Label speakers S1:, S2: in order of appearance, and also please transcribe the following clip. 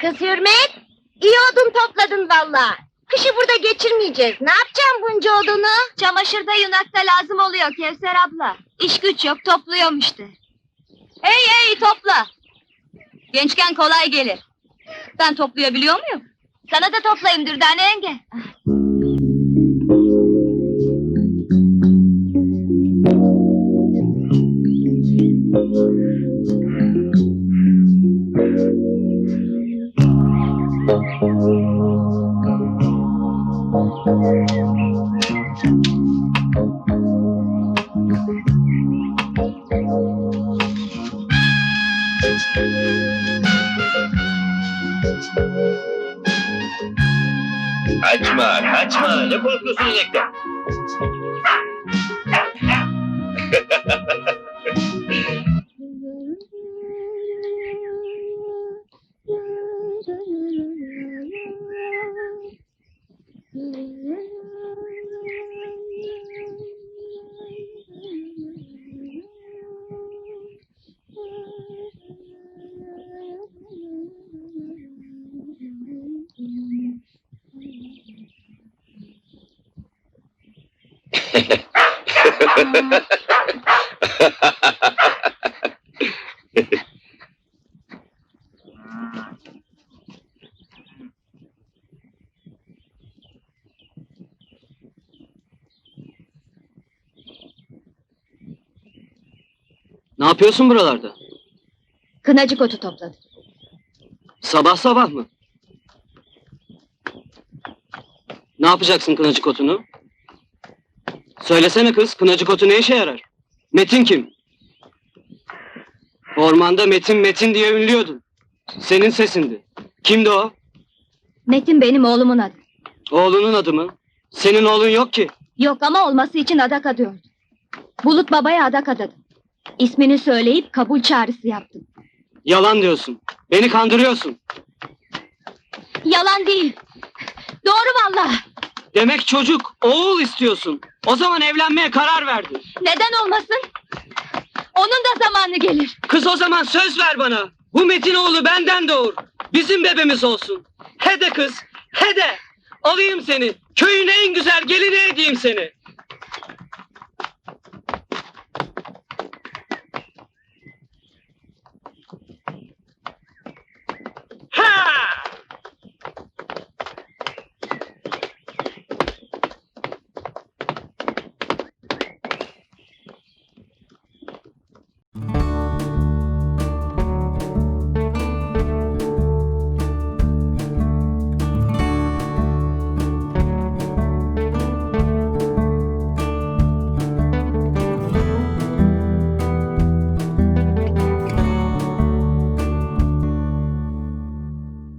S1: Kız Hürmet, iyi odun topladın valla. Kışı burada geçirmeyeceğiz. Ne yapacağım bunca odunu?
S2: Çamaşırda yunakta lazım oluyor Kevser abla. İş güç yok topluyorum işte. Hey hey topla. Gençken kolay gelir. Ben toplayabiliyor muyum? Sana da toplayayım Dürdane yenge.
S3: Kaçma, kaçma. Ne korkuyorsun inekten?
S4: Ne yapıyorsun buralarda?
S2: Kınacık otu topladım.
S4: Sabah sabah mı? Ne yapacaksın kınacık otunu? Söylesene kız, kınacık otu ne işe yarar? Metin kim? Ormanda Metin Metin diye ünlüyordun. Senin sesindi. Kimdi o?
S2: Metin benim oğlumun adı.
S4: Oğlunun adı mı? Senin oğlun yok ki.
S2: Yok ama olması için adak adıyordu. Bulut babaya adak adadım. İsmini söyleyip kabul çağrısı yaptım.
S4: Yalan diyorsun. Beni kandırıyorsun.
S2: Yalan değil. Doğru valla.
S4: Demek çocuk, oğul istiyorsun. O zaman evlenmeye karar verdin.
S2: Neden olmasın? Onun da zamanı gelir.
S4: Kız o zaman söz ver bana. Bu Metin oğlu benden doğur. Bizim bebemiz olsun. He de kız, he de. Alayım seni. Köyün en güzel gelini edeyim seni.